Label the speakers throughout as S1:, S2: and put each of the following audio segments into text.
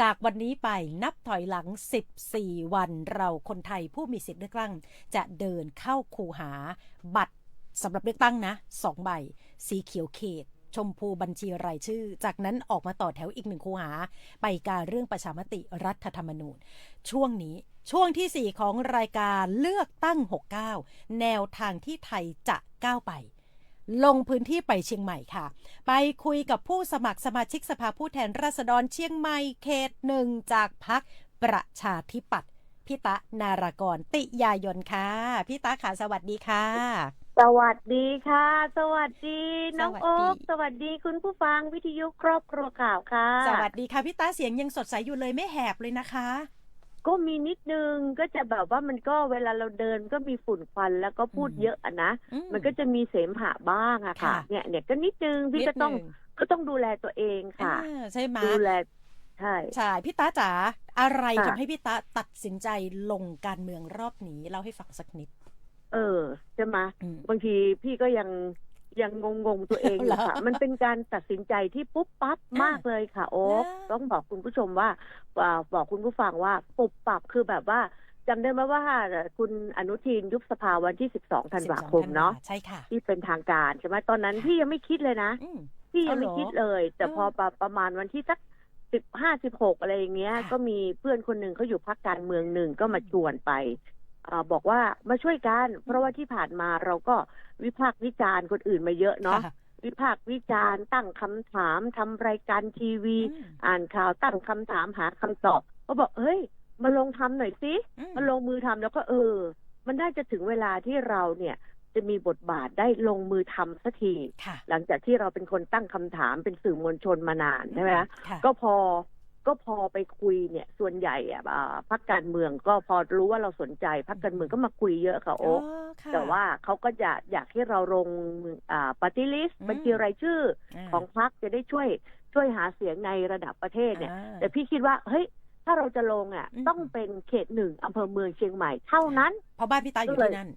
S1: จากวันนี้ไปนับถอยหลัง 14 วันเราคนไทยผู้มีสิทธิ์เลือกตั้ง จะเดินเข้าคูหาบัตรสำหรับเลือกตั้งนะสองใบ สีเขียวเขต ชมพูบัญชีรายชื่อ จากนั้นออกมาต่อแถวอีกหนึ่งคูหา ไปการเรื่องประชามติรัฐธรรมนูญ ช่วงนี้ช่วงที่ 4 ของรายการเลือกตั้ง 69 แนวทางที่ไทยจะก้าวไป ลงพื้นที่ไปเชียงใหม่ค่ะ ไปคุยกับผู้สมัครสมาชิกสภาผู้แทนราษฎรเชียงใหม่เขตหนึ่งจากพักประชาธิปัตย์พี่ตะนารากรติยายนค่ะพี่ตะขาสวัสดีค่ะ
S2: สวัสดีค่ะ สวัสดีน้อง
S1: สวัสดี
S2: โอ๊คสวัสดีคุณผู้ฟังวิทยุครอบครัวข่าวค่ะ
S1: สวัสดีค่ะพี่ตาเสียงยังสดใสอยู่เลยไม่แหบเลยนะคะ
S2: ก็มีนิดนึงก็จะแบบว่ามันก็เวลาเราเดินก็มีฝุ่นควันแล้วก็พูด
S1: อืม
S2: เยอะอะนะ
S1: อื
S2: มันก็จะมีเสมหะบ้างอะค่ะ
S1: ค่ะ
S2: เนี่ยเนี่ยก็นิดนึงพี่ก็ต้อง
S1: นิดหนึ่
S2: ก็ต้องดูแลตัวเองค่ะ
S1: อ่าใช่ไหม
S2: ดูแลใช่
S1: ใช่พี่ตาจ๋าอะไร
S2: ค่ะ
S1: ทำให้พี่ตาตัดสินใจลงการเมืองรอบนี้เล่าให้ฟังสักนิด
S2: เออใช่ไหม
S1: อืม
S2: บางทีพี่ก็ยัง ยังงงๆตัวเองอยู่
S1: เหร
S2: ค่ะ
S1: อ
S2: มันเป็นการตัดสินใจที่ปุ๊บปั๊บ
S1: อ่าม
S2: มากเลยค่ะ โอ๊ค
S1: เหรอ
S2: ต้องบอกคุณผู้ชมว่าอ่าบอกคุณผู้ฟังว่าปุบปับคือแบบว่าจำได้ไหมว่าคุณอนุทินยุบสภาวันที่ 12 ธันวาคม
S1: 12
S2: เนาะ
S1: ใช่ค่ะ
S2: ที่เป็นทางการใช่ไหมตอนนั้นพี่ยังไม่คิดเลยนะ
S1: อืม
S2: พี่ยังไม่
S1: เอาเหรอ
S2: คิดเลย แต่
S1: เออ
S2: พอประประมาณวันที่สักสิบห้าสิบหกอะไรอย่างเงี้ย
S1: ค่ะ
S2: ก็มีเพื่อนคนหนึ่งเขาอยู่พักการเมืองหนึ่งก็มาชวนไปอา บอกว่ามาช่วยกัน เพราะว่าที่ผ่านมาเราก็วิพากษ์วิจารณ์คนอื่นมาเยอะเนาะ
S1: ค่ะ
S2: วิพากษ์วิจารณ์ตั้งคำถามทำรายการทีวี
S1: อืม
S2: อ่านข่าวตั้งคำถามหาคำตอบ ก็บอกเฮ้ยมาลงทำหน่อยสิ
S1: อืม
S2: มาลงมือทำแล้วก็เออ มันน่าจะถึงเวลาที่เราเนี่ยจะมีบทบาทได้ลงมือทำสักที
S1: ค่ะ
S2: หลังจากที่เราเป็นคนตั้งคำถามเป็นสื่อมวลชนมานานใช่ไหมคะ
S1: ค่ะ
S2: ก็พอ ก็พอไปคุยเนี่ย ส่วนใหญ่อะอ่าพักการเมืองก็พอรู้ว่าเราสนใจพักการเมืองก็มาคุยเยอะค่ะโอ๊ค
S1: ค่ะ
S2: แต่ว่าเขาก็จะอยากให้เราลงอ่าปฏิลิส
S1: อืม
S2: บัญชีรายชื่อาของพรรคจะได้ช่วยช่วยหาเสียงในระดับประเทศเนี่ย
S1: อ่า
S2: แต่พี่คิดว่าเฮ้ยถ้าเราจะลงอะ
S1: อืม
S2: ต้องเป็นเขตหนึ่งอำเภอเมืองเชียงใหม่เท่านั้น
S1: เพราะบ้านพี่ตาอยู่
S2: ก็เลย
S1: ที่นั่น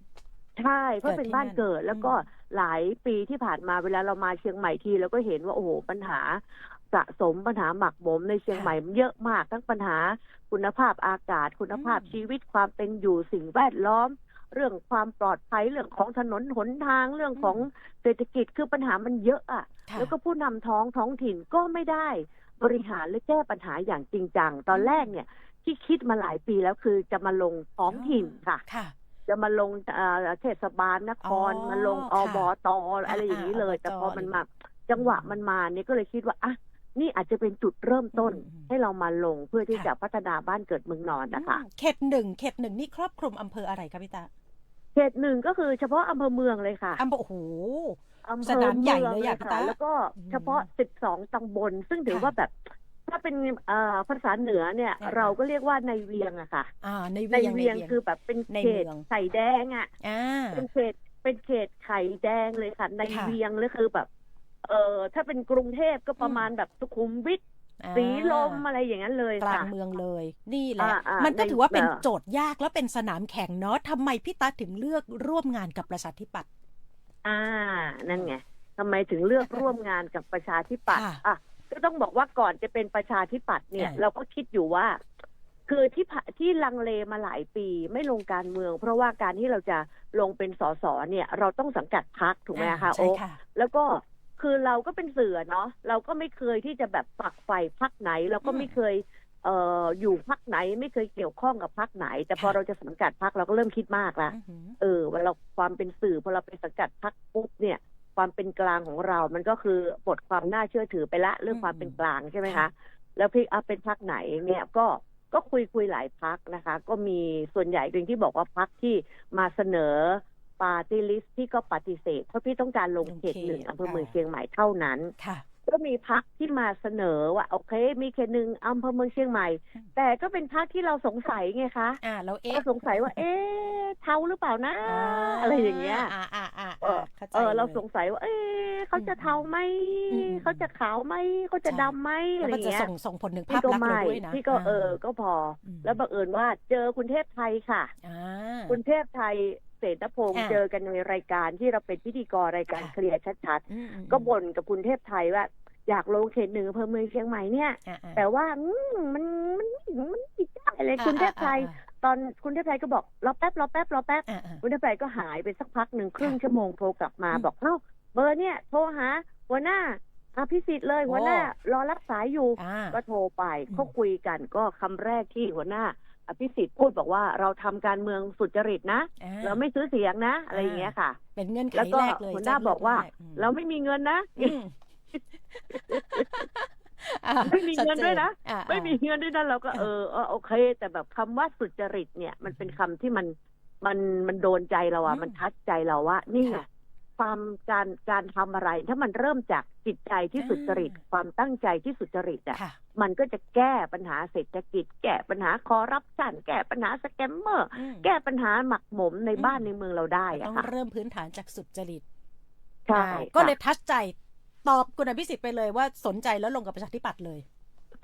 S2: ใช่เพราะเป็นบ้านเกิด
S1: เกิดที่นั่น
S2: แล้วก็หลายปีที่ผ่านมาเวลาเรามาเชียงใหม่ทีเราก็เห็นว่าโอ้โหปัญหา สะสมปัญหาหมักหมมในเชียง
S1: ค่ะ
S2: ใหม่มันเยอะมากทั้งปัญหาคุณภาพอากาศ คุณภาพ
S1: อืม
S2: ชีวิตความเป็นอยู่สิ่งแวดล้อม เรื่องความปลอดภัยเรื่องของถนนหนทางเรื่องของเศรษฐกิจคือปัญหามันเยอะอะ
S1: ค่ะ
S2: แล้วก็ผู้นำท้องท้องถิ่นก็ไม่ได้บริหารและแก้ปัญหาอย่างจริงจังตอนแรกเนี่ยที่คิดมาหลายปีแล้วคือจะมาลงท้องถิ่นค่ะ
S1: ค่ะ
S2: จะมาลงเอ่อเทศบาลนคร
S1: อ๋อ
S2: มาลงอ
S1: ค่ะ
S2: บตอะไรอย่างนี้เลย
S1: อ่า
S2: แต่พอ
S1: อบจ
S2: มันมาจังหวะมันมาเนี่ยก็เลยคิดว่าอะ นี่อาจจะเป็นจุดเริ่มต้น
S1: อืมอืม
S2: ให้เรามาลงเพื่อที่
S1: ค่ะ
S2: จะพัฒนาบ้านเกิดเมืองนอนนะคะ
S1: อืมเขตหนึ่งเขตหนึ่งนี่ครอบคลุมอำเภออะไรคะพี่ตา
S2: เขตหนึ่งก็คือเฉพาะอำเภอเมืองเลยค่ะ
S1: อำเภอโอ้โห
S2: อำเภ
S1: ส
S2: อ
S1: นามใหญ่เลย
S2: มืง
S1: อะพี่
S2: ค่ะ
S1: ตา
S2: แล้วก็
S1: อืม
S2: เฉพาะ12ตำบล ซึ่งถือ
S1: ค่ะ
S2: ว่าแบบถ้าเป็นเอ่อภาษาเหนือเนี่ย
S1: อ่า
S2: เราก็เรียกว่าในเวียงอะค่ะ
S1: อ่าใน
S2: ใน
S1: เวียง
S2: เวียงคือแบบเป็น
S1: ใน
S2: เข
S1: เมื
S2: ต
S1: อง
S2: ไข่แดงอะ
S1: อ่า
S2: เป็นเขตเป็นเขตไข่แดงเลยค่ะ ใน
S1: ค่ะ
S2: เวียงเลยคือแบบ เออถ้าเป็นกรุงเทพก็ประมาณแบบสุขุมวิท
S1: อ่า
S2: สีลมอะไรอย่างนั้นเลย
S1: กลาง
S2: ค่ะ
S1: เมืองเลย นี่แหละ
S2: อ่าอ่า
S1: มันก็
S2: ใน
S1: ถือว่าเป็น
S2: เอ่อ
S1: โจทย์ยากแล้วเป็นสนามแข่งเนาะทำไมพี่ตาถึงเลือกร่วมงานกับประชาธิปัตย์
S2: อ่า นั่นไงทำไมถึงเลือกร่วมงานกับประชาธิปัตย์
S1: ค่ะ
S2: อะก็ต้องบอกว่าก่อนจะเป็นประชาธิปัตย์เนี่ย
S1: อ่า
S2: เราก็คิดอยู่ว่า คือที่ผ่าที่ลังเลมาหลายปีไม่ลงการเมือง เพราะว่าการที่เราจะลงเป็นสสเนี่ย เราต้องสังกัดพักถูกไหม
S1: อ่า
S2: คะ
S1: ใช่
S2: โอ๊ค
S1: ค่ะ
S2: แล้วก็ คือเราก็เป็นเสือเนาะเราก็ไม่เคยที่จะแบบฝักใฝ่พักไหน เราก็
S1: อืม
S2: ไม่เคยเอ่ออยู่พักไหนไม่เคยเกี่ยวข้องกับพักไหน แต่พอ
S1: ค่ะ
S2: เราจะสังกัดพักเราก็เริ่มคิดมากละ
S1: อื้อหือ
S2: เออเวลาความเป็นสื่อพอเราไปสังกัดพักปุ๊บเนี่ย ความเป็นกลางของเรา มันก็คือปลดความน่าเชื่อถือไปละ เรื่องความเป็นกลางใช่ไหมคะ แล้วพี่อะเป็นพักไหนเนี่ยก็ก็คุยคุยหลายพักนะคะ ก็มีส่วนใหญ่เองที่บอกว่าพักที่มาเสนอ ปาร์ตี้ลิสต์ที่ก็ปฏิเสธ เพราะพี่ต้องการลงเขตหนึ่งอำเภอเมืองเชียงใหม่เท่านั้น
S1: ค่ะ
S2: ก็มีพักที่มาเสนอว่าโอเค มีเขตหนึ่งอำเภอเมืองเชียงใหม่
S1: อืม
S2: แต่ก็เป็นพักที่เราสงสัยไงคะ
S1: อ่าแล้วเอ๊ะ
S2: ก็สงสัยว่า เอ๊ะเทาหรือเปล่านะอะไรอย่างเงี้ย
S1: อ่าอ่าอ่า
S2: เออ
S1: เข้าใจ
S2: เออเรา
S1: ลย
S2: สงสัยว่า เอ๊ะเขาจะเทาไหม
S1: อืม
S2: เขาจะขาวไหมเขาจะ
S1: ใช่
S2: ดำไหม
S1: แล้
S2: อะ
S1: ว
S2: ไร
S1: มันจะ
S2: เงี้ย
S1: ส่งส่งผลถึง
S2: พี่
S1: ภาพ
S2: ก็
S1: ลักษณ์
S2: ไม่
S1: เราด้วยนะ
S2: พี่ก็เออก็พออ
S1: ม
S2: แล้วบังเอิญว่าเจอคุณเทพไทยค่ะ
S1: อ่า
S2: คุณเทพไทย เศรษฐพงศ์
S1: อ่า
S2: เจอกันในรายการที่เราเป็นพิธีกรรายการ
S1: ค่ะ
S2: เคลียร์ชัด
S1: อืมอืม
S2: ๆก็บ่นกับคุณเทพไทยว่าอยากลงเขตหนึ่งอำเภอเมืองเชียงใหม่เนี่ย
S1: อ่าๆ
S2: แต่ว่าอืมมันมันมันไม่ได้เลย
S1: อ่า
S2: คุณเทพไทย
S1: อ่า
S2: ตอนคุณเทพไทยก็บอกรอแป๊บรอแป๊บรอแป๊บ
S1: อ่าอ่า
S2: คุณเทพไทยก็หายไปสักพักหนึ่งครึ่ง
S1: ค่ะ
S2: ชั่วโมงโทรกลับมา
S1: อืม
S2: บอกเอ้าเบอร์เนี่ยโทรหาหัวหน้าอภิสิทธิ์เลย
S1: โอ้
S2: หัวหน้ารอรับสายอยู่
S1: อ่า
S2: ก็โทรไป
S1: อืม
S2: เขาคุยกันก็คำแรกที่หัวหน้า อภิสิทธิ์พูดบอกว่าเราทำการเมืองสุจริตนะ
S1: อ่
S2: เราไม่ซื้อเสียงนะ อะไรอย่างเงี้ยค่ะ
S1: เป็นเงื่อนไข
S2: แล้วก็
S1: แรกเลย
S2: หัวหน้า
S1: แจ้ง
S2: บอกว่า
S1: แรอืม
S2: เราไม่มีเงินนะ
S1: อืมอ่า
S2: ไม่มีเงินด้วยนะ
S1: ชัจอ่า
S2: ไม่มีเงินด้วยนะเราก็
S1: ค่ะ
S2: เออเออโอเค แต่แบบคำว่าสุจริตเนี่ย มันเป็นคำที่มันมันมันโดนใจเราอะมันทัดใจเราว่านี่ไง
S1: ค่ะ
S2: ความการการทำอะไร ถ้ามันเริ่มจากจิตใจที่สุจริต
S1: อ่า
S2: ความตั้งใจที่สุจริตอะ
S1: ค่ะ
S2: มันก็จะแก้ปัญหาเศรษฐกิจ แก้ปัญหาคอร์รัปชันแก้ปัญหาสแกมเมอร์
S1: อืม
S2: แก้ปัญหาหมักหมมใน
S1: อืม
S2: บ้านในเมืองเราได้
S1: ต้
S2: อะ
S1: อง
S2: ค่ะ
S1: เริ่มพื้นฐานจากสุจริต
S2: ใช่
S1: อ่าก็เลย
S2: ค่ะ
S1: ทัชใจตอบคุณอภิสิทธิ์ไปเลยว่าสนใจแล้วลงกับประชาธิปัตย์เลย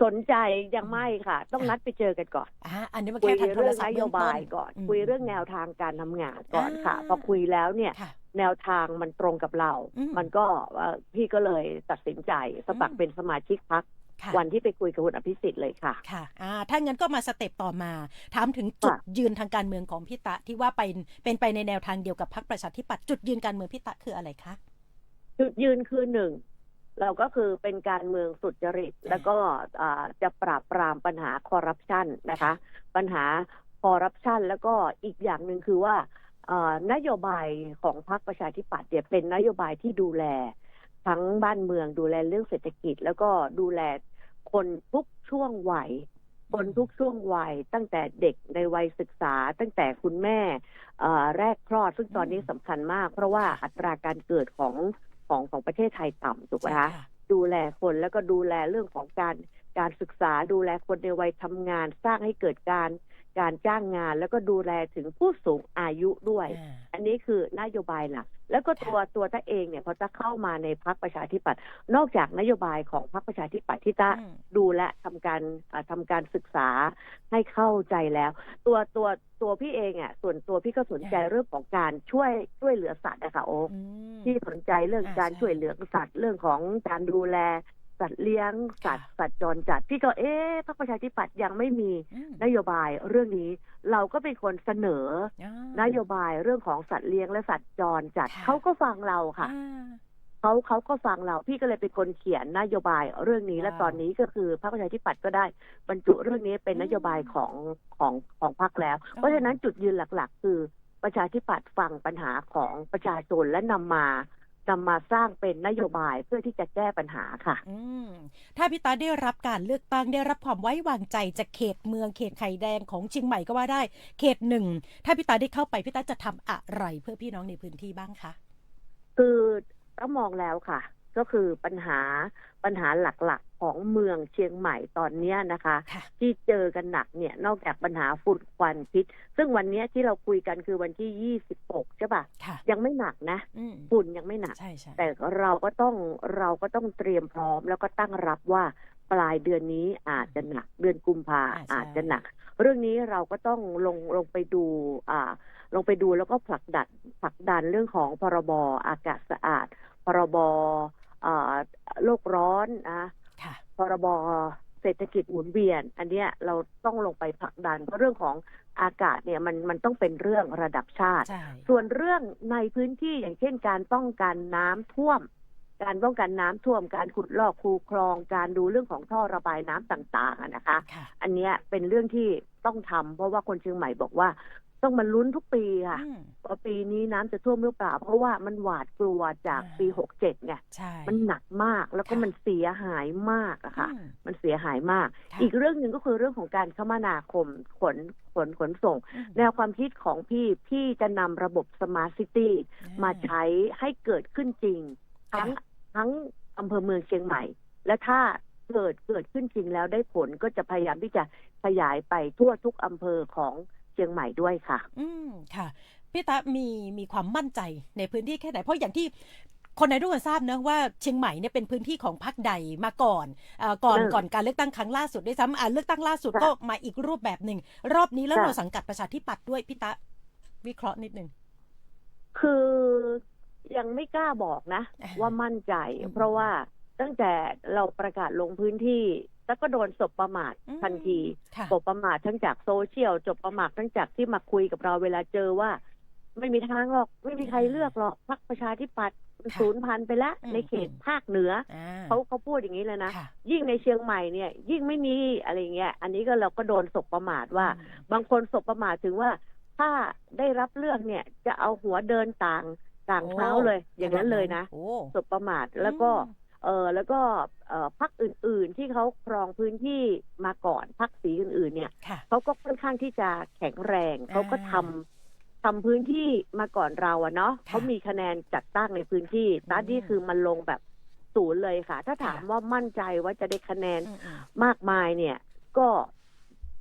S2: สนใจยังไม่ค่ะ ต้อง
S1: ค่ะ
S2: นัดไปเจอกันก่อน
S1: อ่าอันนี้มัน
S2: คุย
S1: แค่ทางโท
S2: เรื่
S1: ร
S2: อง
S1: ศัพ
S2: น
S1: ท์
S2: โย
S1: เบื้องต้
S2: บาย
S1: น
S2: ก่อน
S1: อืม
S2: คุยเรื่องแนวทางการทำงานก่อนค่ะ
S1: อ่า
S2: พอคุยแล้วเนี่ย
S1: ค่ะ
S2: แนวทางมันตรงกับเรา
S1: อืม
S2: มันก็เอ่อพี่ก็เลยตัดสินใจสมัค
S1: อื
S2: ร
S1: ม
S2: เป็นสมาชิกพรรค
S1: ค่ะ
S2: วันที่ไปคุยกับคุณอภิสิทธิ์เลยค่ะ
S1: ค่ะอ่าถ้างั้นก็มาสเต็ปต่อมา ถามถึงจุด
S2: ค่ะ
S1: ยืนทางการเมืองของพี่ตะที่ว่าเป็นเป็นไปในแนวทางเดียวกับพรรคประชาธิปัตย์จุดยืนการเมืองพี่ตะคืออะไรคะ
S2: จุดยืนคือหนึ่งเราก็คือเป็นการเมืองสุจริต แล้วก็อ่าจะปราบปรามปัญหาคอร์รัปชันนะคะ ปัญหาคอร์รัปชันแล้วก็อีกอย่างหนึ่งคือว่าเอ่อ นโยบายของพรรคประชาธิปัตย์เนี่ยเป็นนโยบายที่ดูแล ทั้งบ้านเมืองดูแลเรื่องเศรษฐกิจ แล้วก็ดูแลคนทุกช่วงวัยคนทุกช่วงวัยตั้งแต่เด็กในวัยศึกษา ตั้งแต่คุณแม่เอ่อแรกคลอด ซึ่งตอนนี้สำคัญมาก เพราะว่าอัตราการเกิดของของของประเทศไทยต่ำถูกไหม
S1: ใช่
S2: คะ
S1: ค่ะ
S2: ดูแลคนแล้วก็ดูแลเรื่องของการการศึกษาดูแลคนในวัยทำงาน สร้างให้เกิดการ การจ้างงานแล้วก็ดูแลถึงผู้สูงอายุด้วย
S1: อ่า
S2: อันนี้คือนโยบายหลัก แล้วก็ตัวตัวตาเองเนี่ยพอจะเข้ามาในพรรคประชาธิปัตย์นอกจากนโยบายของพรรคประชาธิปัตย์ที่ตา
S1: อืม
S2: ดูและทำการอ่าทำการศึกษาให้เข้าใจแล้ว ตัวตัวตัวพี่เองอะส่วนตัวพี่ก็สนใจ
S1: ค่ะ
S2: เรื่องของการช่วยช่วยเหลือสัตว์นะคะโอ๊ค
S1: อืม
S2: ที่สนใจเรื่อง
S1: อ่า
S2: การ
S1: ใช่
S2: ช่วยเหลือสัตว์เรื่องของการดูแล สัตว์เลี้ยงสัตว์
S1: ค่ะ
S2: สัตว์จรจัดพี่ก็เอ๊ะพรรคประชาธิปัตย์ยังไม่มี
S1: อืม
S2: นโยบายเรื่องนี้ เราก็เป็นคนเสนอ
S1: อ่าน
S2: โยบายเรื่องของสัตว์เลี้ยงและสัตว์จรจัด
S1: ค่ะ
S2: เขาก็ฟังเราค่ะ
S1: อ่า
S2: เขาเขาก็ฟังเราพี่ก็เลยเป็นคนเขียนนโยบายเรื่องนี้และ
S1: ว้าว
S2: ตอนนี้ก็คือพรรคประชาธิปัตย์ก็ได้ บรรจุเรื่องนี้เป็น
S1: อืม
S2: นโยบายของของของพรรคแล้ว เพราะฉะนั้นจุดยืนหลัก ๆ คือประชาธิปัตย์ฟังปัญหาของประชาชนและนำมา นำมาสร้างเป็นนโยบายเพื่อที่จะแก้ปัญหาค่ะ
S1: อืมถ้าพี่ตาได้รับการเลือกตั้งได้รับความไว้วางใจจากเขตเมืองเขตไข่แดงของเชียงใหม่ก็ว่าได้ เขตหนึ่งถ้าพี่ตาได้เข้าไปพี่ตาจะทำอะไรเพื่อพี่น้องในพื้นที่บ้างคะ
S2: คือต้องมองแล้วค่ะ ก็คือปัญหา ปัญหาหลักๆของเมืองเชียงใหม่ตอนเนี้ยนะคะ
S1: ค่ะ
S2: ที่เจอกันหนักเนี่ยนอกจากปัญหาฝุ่นควันพิษ ซึ่งวันเนี้ยที่เราคุยกันคือวันที่ 26 ใช่ปะ
S1: ค่ะ
S2: ยังไม่หนักนะ
S1: อืม
S2: ฝุ่นยังไม่หนัก
S1: ใช่ใช่
S2: แต่เราก็ต้องเราก็ต้องเตรียมพร้อมแล้วก็ตั้งรับว่าปลายเดือนนี้อาจจะหนัก เดือนกุมภาอาจจะหนัก เรื่องนี้เราก็ต้องลงลงไปดูอ่าลงไปดูแล้วก็ผลักดันผลักดันเรื่องของพรบอากาศสะอาด พรบอ่า โลกร้อนนะ
S1: ค่ะ
S2: พรบเศรษฐกิจหมุนเวียน อันเนี้ยเราต้องลงไปผลักดัน เพราะเรื่องของอากาศเนี่ยมันมันต้องเป็นเรื่องระดับชาติ
S1: ใช่
S2: ส่วนเรื่องในพื้นที่อย่างเช่น การป้องกันน้ำท่วม การป้องกันน้ำท่วม การขุดลอกคูคลอง การดูเรื่องของท่อระบายน้ำต่างๆอะนะคะ
S1: ค่ะ
S2: อันเนี้ยเป็นเรื่องที่ต้องทำเพราะว่าคนเชียงใหม่บอกว่า ต้องมาลุ้นทุกปีค่ะ
S1: อืม
S2: ว่าปีนี้น้ำจะท่วมหรือเปล่า เพราะว่ามันหวาดกลัวจาก
S1: อ่า
S2: ปีหกเจ็ดไง
S1: ใช่
S2: มันหนักมากแล้วก็
S1: ค่ะ
S2: มันเสียหายมากอะค่ะ
S1: อืม
S2: มันเสียหายมาก
S1: ค่ะ
S2: อีกเรื่องหนึ่งก็คือเรื่องของการคมนาคมขนขนขนส่ง
S1: อืม
S2: แนวความคิดของพี่พี่จะนำระบบสมาร์ทซิตี้มาใช้ให้เกิดขึ้นจริง ทั้งทั้งอำเภอเมืองเชียงใหม่ และถ้าเกิดเกิดขึ้นจริงแล้วได้ผลก็จะพยายามที่จะขยายไปทั่วทุกอำเภอของ เชียงใหม่ด้วยค่ะ
S1: อืมค่ะพี่ตามีมีความมั่นใจในพื้นที่แค่ไหนเพราะอย่างที่คนในทุกคนทราบนะว่าเชียงใหม่เนี่ยเป็นพื้นที่ของพรรคใดมาก่อนเอ่อก่อน
S2: เออ
S1: ก่อนการเลือกตั้งครั้งล่าสุดด้วยซ้ำอ่าเลือกตั้งล่าสุด
S2: ค่ะ
S1: ก็มาอีกรูปแบบหนึ่งรอบนี้แล้ว
S2: ค่ะ
S1: เราสังกัดประชาธิปัตย์ด้วยพี่ตาวิเคราะห์นิดนึง
S2: คือยังไม่กล้าบอกนะ
S1: อ่า
S2: ว่ามั่นใจ
S1: อืม
S2: เพราะว่าตั้งแต่เราประกาศลงพื้นที่ แล้วก็โดนสบประมาท
S1: อืม
S2: ทันที
S1: ค่ะ
S2: สบประมาททั้งจากโซเชียลจบประมาททั้งจากที่มาคุยกับเราเวลาเจอว่า ไม่มีทางหรอก ไม่มีใครเลือกหรอกพรรคประชาธิปัตย์มัน
S1: ค่ะ
S2: ศูนย์พันธุ์ไปแล้ว
S1: อืม
S2: ในเขตภาคเหนือ
S1: อ่า
S2: เขาเขาพูดอย่างนี้เลยนะ
S1: ค่ะ
S2: ยิ่งในเชียงใหม่เนี่ย ยิ่งไม่มีอะไรเงี้ย อันนี้ก็เราก็โดนสบประมาทว่า
S1: อืม
S2: บางคนสบประมาทถึงว่า ถ้าได้รับเลือกเนี่ย จะเอาหัวเดินต่างต่างเท้าเลย อย่างนั้นเลยนะ
S1: โอ้
S2: สบประมาทแล้วก็
S1: อืม
S2: เออแล้วก็เออพักอื่นๆที่เขาครองพื้นที่มาก่อนพักสีอื่นๆ เนี่ย
S1: ค่ะ
S2: เขาก็ค่อนข้างที่จะแข็งแรง
S1: อ่า
S2: เขาก็ทำทำพื้นที่มาก่อนเราอะเนาะ
S1: ค่ะ
S2: เขามีคะแนนจัดตั้งในพื้นที่ตอนนี้
S1: อืม
S2: คือมันลงแบบศูนย์เลยค่ะ ถ้าถาม
S1: ค่ะ
S2: ว่ามั่นใจว่าจะได้คะแนน
S1: อืมอืม
S2: มากมายเนี่ยก็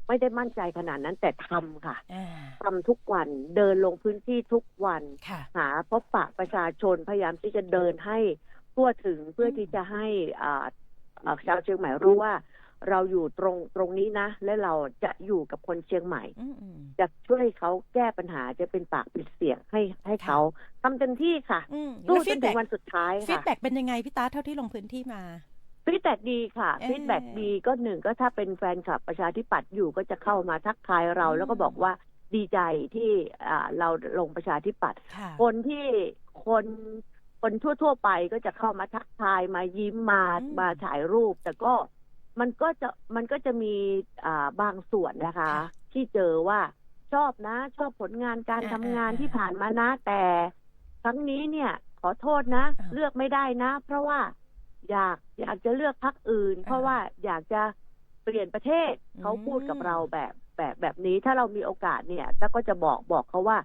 S2: ไม่ได้มั่นใจขนาดนั้นแต่ทำค่ะ
S1: อ่า
S2: ทำทุกวันเดินลงพื้นที่ทุกวัน
S1: ค่ะ
S2: หาพบปะประชาชนพยายามที่จะเดินให้ ทั่วถึงเพื่อที่จะให้อ่าอ่าชาวเชียงใหม่รู้ว่า เราอยู่ตรงตรงนี้นะ และเราจะอยู่กับคนเชียงใหม่
S1: อืมอืม
S2: จะช่วยเขาแก้ปัญหาจะเป็นปากเป็นเสียงให้ให้เขาทำเต็มที่ค่ะ
S1: อืม
S2: สู้
S1: แล้ว
S2: จ
S1: ฟี
S2: น
S1: ด
S2: ถึ
S1: แบ็
S2: งวันสุดท้าย
S1: ฟีด
S2: ค่ะ
S1: แบ็กเป็นยังไงพี่ตาเท่าที่ลงพื้นที่มา
S2: ฟีดแบ็ดีค่ะ
S1: เอ่อ
S2: ฟีดแบ็ดีก็หนึ่งก็ถ้าเป็นแฟนคลับประชาธิปัตย์อยู่ก็จะเข้ามาทักทายเรา
S1: อืม
S2: แล้วก็บอกว่าดีใจที่อ่าเราลงประชาธิปัตย์
S1: ค่ะ
S2: คนที่คน คนทั่ว ๆ ไปก็จะเข้ามาทักทายมายิ้มมา
S1: อืม
S2: มาถ่ายรูป แต่ก็มันก็จะมันก็จะมีอ่าบางส่วนนะคะ
S1: ค่ะ
S2: ที่เจอว่าชอบนะ ชอบผลงานการ
S1: อ่า
S2: ทำงาน
S1: อ่า
S2: ที่ผ่านมานะ แต่ครั้งนี้เนี่ย ขอโทษนะ
S1: อ่า
S2: เลือกไม่ได้นะ เพราะว่าอยากอยากจะเลือกพรรคอื่น
S1: อ่า
S2: เพราะว่าอยากจะเปลี่ยนประเทศ
S1: อืม
S2: เขาพูดกับเราแบบแบบแบบนี้ถ้าเรามีโอกาสเนี่ยแต่ก็จะบอกบอกเขาว่า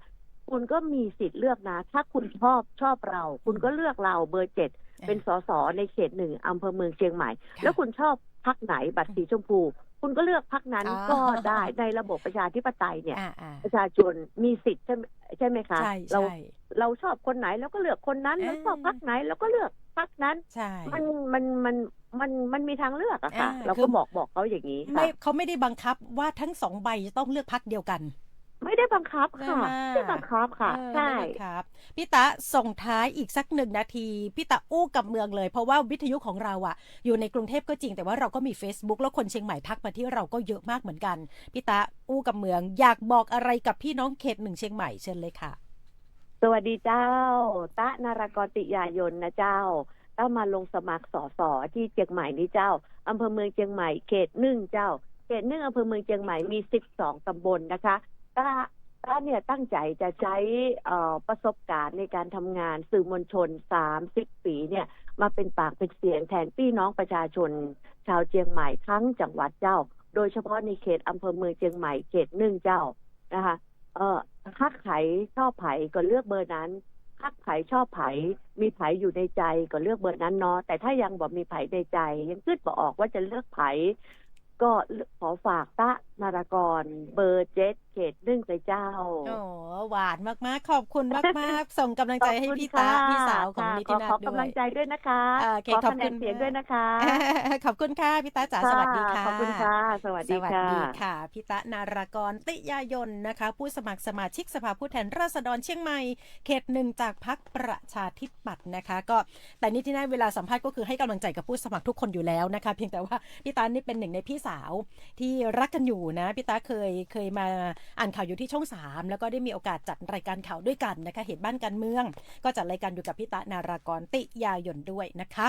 S2: คุณก็มีสิทธิ์เลือกนะ ถ้าคุณชอบชอบเรา คุณก็เลือกเราเบอร์เจ็ดเป็นสสในเขตหนึ่งอำเภอเมืองเชียงใหม่
S1: ค่ะ
S2: แล้วคุณชอบพักไหนบัตรสีชมพู คุณก็เลือกพักนั้น
S1: อ๋อ
S2: ก็ได้ในระบบประชาธิปไตยเนี่ย
S1: อ่าอ่า
S2: ประชาชนมีสิทธิ์ใช่ไหมใช่ไหมคะ
S1: ใช่
S2: เรา
S1: ใช่
S2: เราชอบคนไหนเราก็เลือกคนนั้น
S1: เออ
S2: เราชอบพักไหนเราก็เลือกพักนั้น
S1: ใช่
S2: มันมันมันมันมันมีทางเลือกอะค่ะ
S1: อ่า
S2: เรา
S1: คื
S2: ก็
S1: อ
S2: บอกบอกเขาอย่างนี้
S1: ไม่
S2: ค่ะ
S1: เขาไม่ได้บังคับว่าทั้งสองใบจะต้องเลือกพักเดียวกัน
S2: ไม่ได้บังคับ
S1: ใช่
S2: ค่ะ
S1: ไหม
S2: ไม่ได้บังคับค่ะ
S1: เออ
S2: ใช่
S1: ไม่ได้ครับพี่ตาส่งท้ายอีกสักหนึ่งนาทีพี่ตาอู้กับเมืองเลย เพราะว่าวิทยุของเราอะอยู่ในกรุงเทพก็จริงแต่ว่าเราก็มี Facebook แล้วคนเชียงใหม่ทักมาที่เราก็เยอะมากเหมือนกันพี่ตาอู้กับเมือง อยากบอกอะไรกับพี่น้องเขตหนึ่งเชียงใหม่เชิญเลยค่ะ
S2: สวัสดีเจ้า ตะนารากรติยายนนะเจ้าต้ามาลงสมัครสอสอที่เชียงใหม่นี่เจ้าอำเภอเมืองเชียงใหม่เขตหนึ่งเจ้าเขตหนึ่งอำเภอเมืองเชียงใหม่มีสิบสองตำบลนะคะ ต้าต้าเนี่ยตั้งใจจะใช้ประสบการณ์ในการทำงานสื่อมวลชนสามสิบปีเนี่ยมาเป็นปากเป็นเสียงแทนพี่น้องประชาชน ชาวเชียงใหม่ทั้งจังหวัดเจ้า โดยเฉพาะในเขตอำเภอเมืองเชียงใหม่เขตหนึ่งเจ้านะคะเออคักไผชอบไผก็เลือกเบอร์นั้นคักไผชอบไผมีไผอยู่ในใจก็เลือกเบอร์นั้นเนาะแต่ถ้ายังบอกมีไผในใจ ยังคิดบอกออกว่าจะเลือกไผก็ขอฝากตะนารกร เบอร์เจ็ด เขตหนึ่งใจเจ้า
S1: โอ้หวานมากๆ ขอบคุณมากๆ ส่งกำลังใจให้พี่ตา
S2: ขอบคุณค่ะ
S1: พี่สาวของ
S2: ค่ะ
S1: นิ
S2: ข
S1: ติ
S2: อ
S1: นา
S2: ขอ
S1: ถด้ว
S2: กำลั
S1: ย
S2: งใจด้วยนะคะ
S1: อ่าโอเค
S2: ขอ
S1: ขอบ
S2: คะแน
S1: คุ
S2: น
S1: ณ
S2: เสียง
S1: มาก
S2: ด้วยนะคะ
S1: ขอบคุณค่ะพี่ตาจ๋าสวัสดีค่ะ
S2: ขอบคุณค่ะ สวัส
S1: ส
S2: ดี
S1: วัส
S2: ค่ะ
S1: ดีค่ะพิตะนารากรติยายนนะคะ ผู้สมัครสมาชิกสภาผู้แทนราษฎรเชียงใหม่ เขตหนึ่งจากพักประชาธิปัตย์นะคะ ก็แต่นี่ที่นั่นเวลาสัมภาษณ์ก็คือให้กำลังใจกับผู้สมัครทุกคนอยู่แล้วนะคะ เพียงแต่ว่าพี่ตานี่เป็นหนึ่งในพี่สาวที่รักกันอยู่นะพี่ตาเคยเคยมาอ่านข่าวอยู่ที่ช่องสามแล้วก็ได้มีโอกาสจัดรายการข่าวด้วยกันนะคะ เหตุบ้านการเมือง ก็จัดรายการอยู่กับพิตะนารากรติยายนด้วยนะคะ